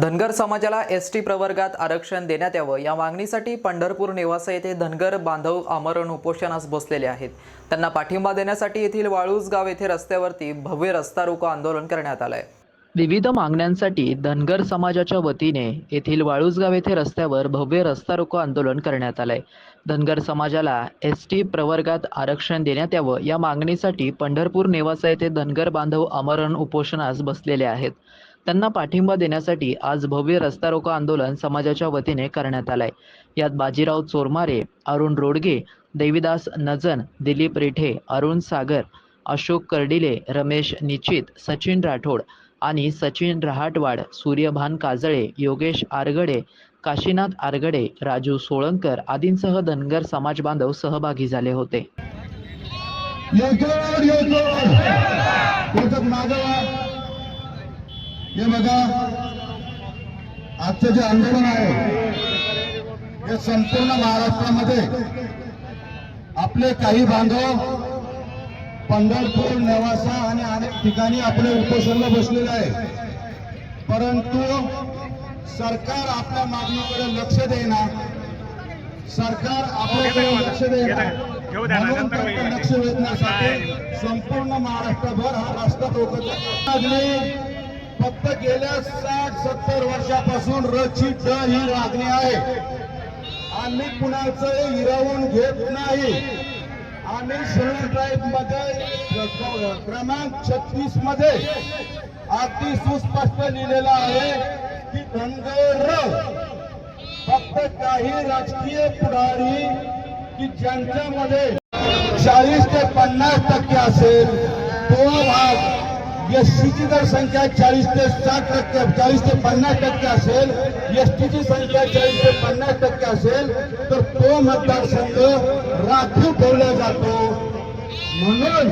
धनगर समाजाला S T प्रवर्गात आरक्षण देण्यात यावं या मागणीसाठी पंढरपूर नेवासा येथे धनगर बांधव आमरण उपोषणास बसलेले आहेत. त्यांना पाठिंबा देण्यासाठी येथील वाळूज गाव येथे रस्त्यावरती भव्य रस्ता रोको आंदोलन करण्यात आलंय. विविध मागण्यांसाठी धनगर समाजाच्या वतीने येथील वाळूजगाव येथे रस्त्यावर भव्य रस्ता रोको आंदोलन करण्यात आलंय. धनगर समाजाला एस टी प्रवर्गात आरक्षण देण्यात यावं या मागणीसाठी पंढरपूर नेवासा येथे धनगर बांधव आमरण उपोषणास बसलेले आहेत. त्यांना पाठिंबा देण्यासाठी आज भव्य रस्ता रोको आंदोलन समाजाच्या वतीने करण्यात आलंय. यात बाजीराव चोरमारे अरुण रोडगे देवीदास नजन दिलीप रेठे अरुण सागर अशोक कर्डिले रमेश निचित सचिन राठोड आणि सचिन रहाटवाड सूर्यभान काजळे योगेश आरगडे काशीनाथ आरगडे राजू सोळंकर आदींसह धनगर समाज बांधव सहभागी झाले होते. हे बघा आजचं जे आंदोलन आहे हे संपूर्ण महाराष्ट्रामध्ये आपले काही बांधव पंढरपूर नेवासा आणि अनेक ठिकाणी आपले उपोषणला बसलेले आहे परंतु सरकार आपल्या मागणीकडे लक्ष देईना सरकार आपल्याकडे लक्ष देईना. म्हणून लक्ष वेधण्यासाठी संपूर्ण महाराष्ट्रभर हा रस्ता रोखत मागणी फक्त गेल्या साठ सत्तर वर्षापासून रची ड ही लागणी आहे. आम्ही कुणाचं हिरावून घेत नाही. आम्ही शेड्यूल ड्राईव्हमध्ये क्रमांक छत्तीसमध्ये अगदी सुस्पष्ट लिहिलेलं आहे की धनगर फक्त काही राजकीय पुढारी की ज्यांच्यामध्ये चाळीस ते पन्नास टक्के असेल तो भाग एसटीची जर संख्या चाळीस ते साठ टक्के चाळीस ते पन्नास टक्के असेल एसटीची संख्या चाळीस ते पन्नास टक्के असेल तर तो मतदारसंघ राखीव ठेवला जातो. म्हणून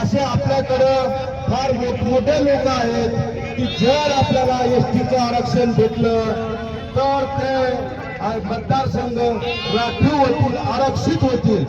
असे आपल्याकडं फार मोठमोठे लोक आहेत की जर आपल्याला एसटीचं आरक्षण भेटलं तर ते मतदारसंघ राखीव होतील आरक्षित होतील.